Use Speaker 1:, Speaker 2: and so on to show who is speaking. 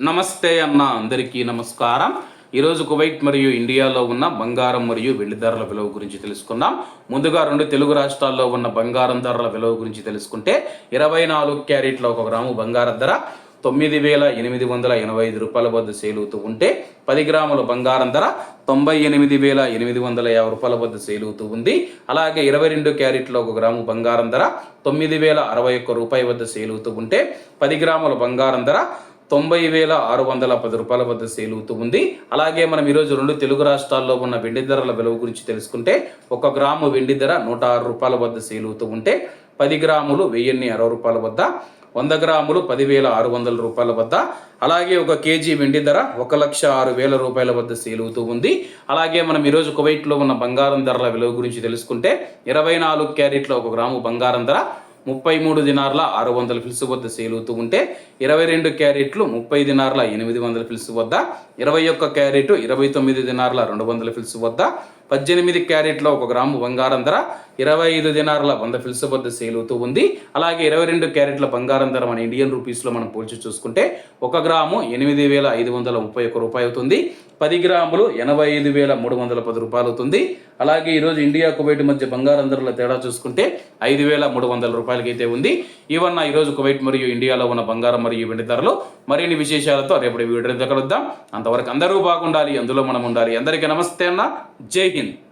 Speaker 1: నమస్తే అన్న అందరికీ నమస్కారం. ఈరోజు కువైట్ మరియు ఇండియాలో ఉన్న బంగారం మరియు వెండి ధరల విలువ గురించి తెలుసుకుందాం. ముందుగా రెండు తెలుగు రాష్ట్రాల్లో ఉన్న బంగారం ధరల విలువ గురించి తెలుసుకుంటే ఇరవై నాలుగు క్యారెట్ల ఒక గ్రాము బంగారం ధర తొమ్మిది వేల ఎనిమిది వందల ఎనభై ఐదు రూపాయల వద్ద సేల్ అవుతూ ఉంటే పది గ్రాముల బంగారం ధర తొంభై ఎనిమిది వేల ఎనిమిది వందల యాభై రూపాయల వద్ద సేల్ అవుతూ ఉంది. అలాగే ఇరవై రెండు క్యారెట్ల ఒక గ్రాము బంగారం ధర తొమ్మిది వేల అరవై ఒక్క రూపాయి వద్ద సేల్ అవుతూ ఉంటే పది గ్రాముల బంగారం ధర తొంభై వేల ఆరు వందల పది రూపాయల వద్ద సేల్ అవుతూ ఉంది. అలాగే మనం ఈరోజు రెండు తెలుగు రాష్ట్రాల్లో ఉన్న వెండి ధరల విలువ గురించి తెలుసుకుంటే ఒక గ్రాము వెండి ధర నూట ఆరు రూపాయల వద్ద సేల్ అవుతూ ఉంటే పది గ్రాములు వెయ్యిన్ని అరవై రూపాయల వద్ద వంద గ్రాములు పదివేల ఆరు వందల రూపాయల వద్ద అలాగే ఒక కేజీ వెండి ధర ఒక లక్ష ఆరు వేల రూపాయల వద్ద సేల్ అవుతూ ఉంది. అలాగే మనం ఈరోజు కువైట్లో ఉన్న బంగారం ధరల విలువ గురించి తెలుసుకుంటే ఇరవై నాలుగు క్యారెట్ల ఒక గ్రాము బంగారం ధర ముప్పై మూడు దినార్ల ఆరు వందల ఫిల్స్ వద్ద సేల్ అవుతూ ఉంటే ఇరవై రెండు క్యారెట్లు ముప్పై దినార్ల ఎనిమిది వందల ఫిల్స్ వద్ద ఇరవై ఒక్క క్యారెట్ ఇరవై తొమ్మిది దినార్ల రెండు వందల ఫిల్స్ వద్ద పద్దెనిమిది క్యారెట్లో ఒక గ్రాము బంగారం ధర ఇరవై ఐదు దినారుల వంద ఫిల్స్ వద్ద సేల్ అవుతూ ఉంది. అలాగే ఇరవై రెండు క్యారెట్ల బంగారం ధర మన ఇండియన్ రూపీస్లో మనం పోల్చి చూసుకుంటే ఒక గ్రాము ఎనిమిది వేల ఐదు వందల ముప్పై ఒక్క రూపాయి అవుతుంది. పది గ్రాములు ఎనభై ఐదు వేల మూడు వందల పది రూపాయలు అవుతుంది. అలాగే ఈరోజు ఇండియా కువైట్ మధ్య బంగారం ధరల తేడా చూసుకుంటే ఐదు వేల మూడు వందల రూపాయలకైతే ఉంది. ఇవన్న ఈరోజు కువైట్ మరియు ఇండియాలో ఉన్న బంగారం మరియు వెండి ధరలు. మరిన్ని విశేషాలతో రేపటి వీడియో కలుద్దాం. అంతవరకు అందరూ బాగుండాలి అందులో మనం ఉండాలి. అందరికీ నమస్తే అన్న. జై హింద్. opinion